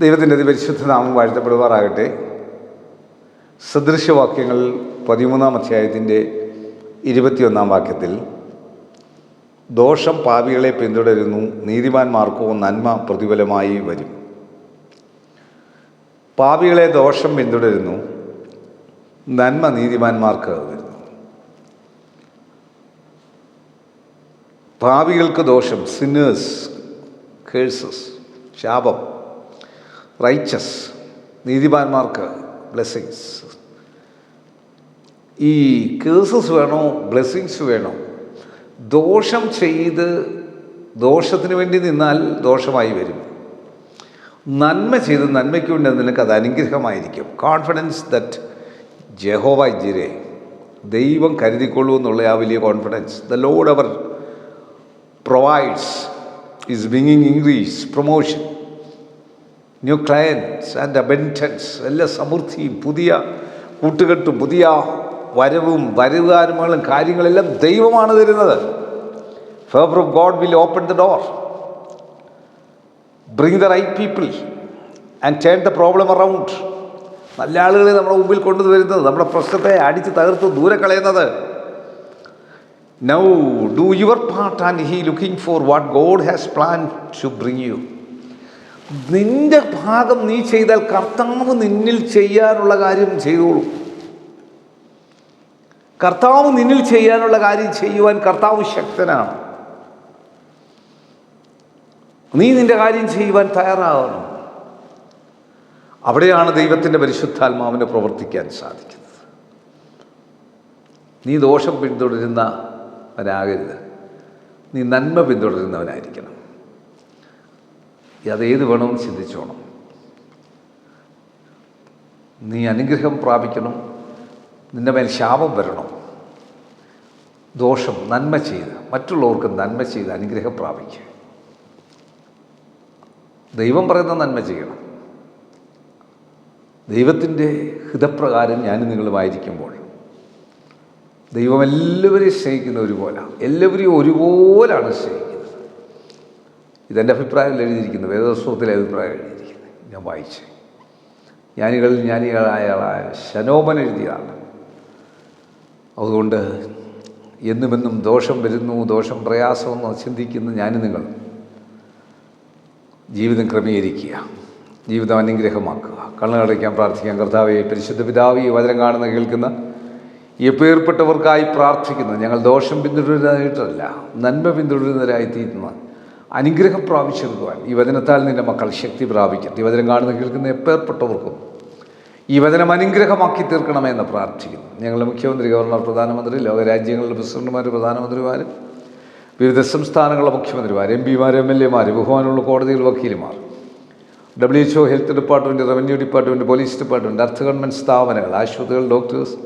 ദൈവത്തിന്റെ അതിപരിശുദ്ധ നാമം വാഴ്ത്തപ്പെടുവാറാകട്ടെ സദൃശവാക്യങ്ങൾ പതിമൂന്നാം അധ്യായത്തിന്റെ ഇരുപത്തിയൊന്നാം വാക്യത്തിൽ ദോഷം പാപികളെ പിന്തുടരുന്നു നീതിമാന്മാർക്കോ നന്മ പ്രതിഫലമായി വരും. പാപികളെ ദോഷം പിന്തുടരുന്നു നന്മ നീതിമാന്മാർക്ക് വരുന്നു. പാപികൾക്ക് ദോഷം സിന്നേഴ്സ് കേഴ്സസ് ശാപം. റൈച്ചസ് നീതിമാന്മാർക്ക് ബ്ലെസ്സിങ്സ് ഈ കേസസ് വേണോ ബ്ലെസ്സിങ്സ് വേണോ? ദോഷം ചെയ്ത് ദോഷത്തിന് വേണ്ടി നിന്നാൽ ദോഷമായി വരും. നന്മ ചെയ്ത് നന്മയ്ക്ക് വേണ്ടി നിനക്ക് അത് അനുഗ്രഹമായിരിക്കും. കോൺഫിഡൻസ് ദറ്റ് ജഹോവ ജിരെ ദൈവം കരുതിക്കൊള്ളൂ എന്നുള്ള ആ വലിയ confidence the Lord our provides is ബിങ്ങിങ് increase promotion new clients and abundance എല്ലാ സമൃദ്ധിയും പുതിയ കൂട്ടുകെട്ടും പുതിയ വരവും വരവുകാരുമാണ് കാര്യങ്ങളെല്ലാം ദൈവമാണ് തരുന്നത്. Favour of God will open the door bring the right people and turn the problem around നല്ല ആളുകളെ നമ്മുടെ മുമ്പിൽ കൊണ്ടുവരുന്നത് നമ്മുടെ പ്രശ്നത്തെ അടിച്ച് തകർത്ത് ദൂരെ കളയുന്നത്. Now do your part and he looking for what God has plan to bring you നിന്റെ ഭാഗം നീ ചെയ്താൽ കർത്താവ് നിന്നിൽ ചെയ്യാനുള്ള കാര്യം ചെയ്തോളൂ. കർത്താവ് നിന്നിൽ ചെയ്യാനുള്ള കാര്യം ചെയ്യുവാൻ കർത്താവ് ശക്തനാണ്. നീ നിന്റെ കാര്യം ചെയ്യുവാൻ തയ്യാറാകണം അവിടെയാണ് ദൈവത്തിന്റെ പരിശുദ്ധാത്മാവിനെ പ്രവർത്തിക്കാൻ സാധിക്കുന്നത്. നീ ദോഷം പിന്തുടരുന്നവനാകരുത് നീ നന്മ പിന്തുടരുന്നവനായിരിക്കണം. അതേത് വേണമെന്ന് ചിന്തിച്ചോണം. നീ അനുഗ്രഹം പ്രാപിക്കണം നിന്റെ മേൽ ശാപം വരണം ദോഷം നന്മ ചെയ്ത് മറ്റുള്ളവർക്ക് നന്മ ചെയ്ത് അനുഗ്രഹം പ്രാപിക്കുക. ദൈവം പറയുന്ന നന്മ ചെയ്യണം. ദൈവത്തിന്റെ ഹിതപ്രകാരം ഞാനും നിങ്ങളുമായിരിക്കുമ്പോൾ ദൈവം എല്ലാവരെയും സ്നേഹിക്കുന്ന ഒരുപോലെ എല്ലാവരെയും ഒരുപോലാണ് സ്നേഹിക്കുന്നത് ഇതെന്റെ അഭിപ്രായം എഴുതിയിരിക്കുന്നത് വേദസ്വത്തിലെ അഭിപ്രായം എഴുതിയിരിക്കുന്നത്. ഞാൻ വായിച്ചു. ജ്ഞാനികളിൽ ജ്ഞാനികളായ ആളായ ശനോപൻ എഴുതിയതാണ്. അതുകൊണ്ട് എന്നുമെന്നും ദോഷം വരുന്നു ദോഷം പ്രയാസമെന്ന് ചിന്തിക്കുന്ന ഞാനും നിങ്ങൾ ജീവിതം ക്രമീകരിക്കുക. ജീവിതം അനുഗ്രഹമാക്കുക. കണ്ണടയ്ക്കാൻ പ്രാർത്ഥിക്കാൻ കർത്താവെ പരിശുദ്ധ പിതാവ് ഈ വചനം കാണുന്ന കേൾക്കുന്ന എപ്പേർപ്പെട്ടവർക്കായി പ്രാർത്ഥിക്കുന്നു. ഞങ്ങൾ ദോഷം പിന്തുടരുന്നതായിട്ടല്ല നന്മ പിന്തുടരുന്നവരായി തീരുന്ന. അനുഗ്രഹം പ്രാപിച്ചെടുക്കുവാൻ ഈ വചനത്താൽ നിന്റെ മക്കൾ ശക്തി പ്രാപിക്കും. ഈ വചനം കാണുന്ന കേൾക്കുന്ന എപ്പേർപ്പെട്ടവർക്കും ഈ വചനം അനുഗ്രഹമാക്കി തീർക്കണമെന്ന് പ്രാർത്ഥിക്കുന്നു. ഞങ്ങളുടെ മുഖ്യമന്ത്രി ഗവർണർ പ്രധാനമന്ത്രി ലോകരാജ്യങ്ങളുടെ പ്രസിഡന്റുമാർ പ്രധാനമന്ത്രിമാർ വിവിധ സംസ്ഥാനങ്ങളിലെ മുഖ്യമന്ത്രിമാർ എം പിമാർ എം എൽ എമാർ ബഹുമാനമുള്ള കോടതികൾ വക്കീലുമാർ W H O health department revenue department police department അർദ്ധ ഗവൺമെന്റ് സ്ഥാപനങ്ങൾ ആശുപത്രികൾ ഡോക്ടേഴ്സ്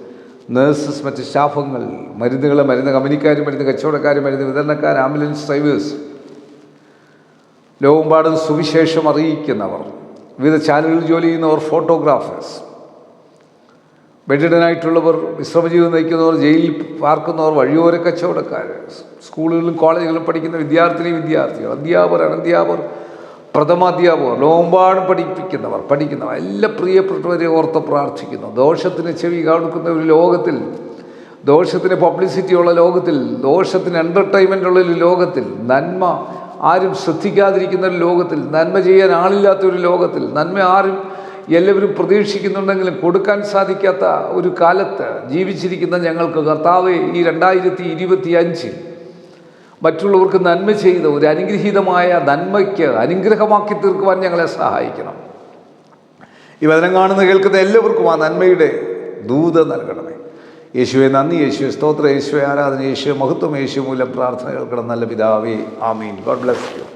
നഴ്സസ് മറ്റ് സ്റ്റാഫുകൾ മരുന്നുകൾ മരുന്ന് കമ്പനിക്കാർ മരുന്ന് കച്ചവടക്കാർ മരുന്ന് വിതരണക്കാർ ആംബുലൻസ് ഡ്രൈവേഴ്സ് ലോകമ്പാടും സുവിശേഷം അറിയിക്കുന്നവർ. വിവിധ ചാനലുകളിൽ ജോലി ചെയ്യുന്നവർ ഫോട്ടോഗ്രാഫേഴ്സ്. ബെഡിഡനായിട്ടുള്ളവർ വിശ്രമജീവിതം നയിക്കുന്നവർ ജയിലിൽ പാർക്കുന്നവർ വഴിയോര കച്ചവടക്കാർ സ്കൂളുകളിലും കോളേജുകളിലും പഠിക്കുന്ന വിദ്യാർത്ഥിനി വിദ്യാർത്ഥികൾ അധ്യാപകർ അനധ്യാപകർ പ്രഥമാധ്യാപകർ ലോമ്പാടും പഠിപ്പിക്കുന്നവർ പഠിക്കുന്നവർ എല്ലാ പ്രിയപ്പെട്ടവരെ ഓർത്ത് പ്രാർത്ഥിക്കുന്നു. ദോഷത്തിന് ചെവി കാണിക്കുന്ന ഒരു ലോകത്തിൽ ദോഷത്തിന് പബ്ലിസിറ്റി ഉള്ള ലോകത്തിൽ ദോഷത്തിന് എന്റർടൈൻമെന്റ് ഉള്ള ഒരു ലോകത്തിൽ നന്മ ആരും ശ്രദ്ധിക്കാതിരിക്കുന്ന ഒരു ലോകത്തിൽ നന്മ ചെയ്യാൻ ആളില്ലാത്ത ഒരു ലോകത്തിൽ നന്മ ആരും എല്ലാവരും പ്രതീക്ഷിക്കുന്നുണ്ടെങ്കിലും കൊടുക്കാൻ സാധിക്കാത്ത ഒരു കാലത്ത് ജീവിച്ചിരിക്കുന്ന ഞങ്ങൾക്ക് കർത്താവ് ഈ രണ്ടായിരത്തി ഇരുപത്തി അഞ്ചിൽ മറ്റുള്ളവർക്ക് നന്മ ചെയ്ത് ഒരു അനുഗ്രഹീതമായ നന്മയ്ക്ക് അനുഗ്രഹമാക്കി തീർക്കുവാൻ ഞങ്ങളെ സഹായിക്കണം. ഈ വചനം കാണുന്ന കേൾക്കുന്ന എല്ലാവർക്കും ആ നന്മയുടെ ദൂത നൽകണമേ. യേശുവെ നന്ദി യേശു സ്തോത്ര യേശുവെ ആരാധന യേശു മഹത്വം യേശു മൂലം പ്രാർത്ഥന കേൾക്കണം. നല്ല പിതാവേ ആമീൻ. God bless you.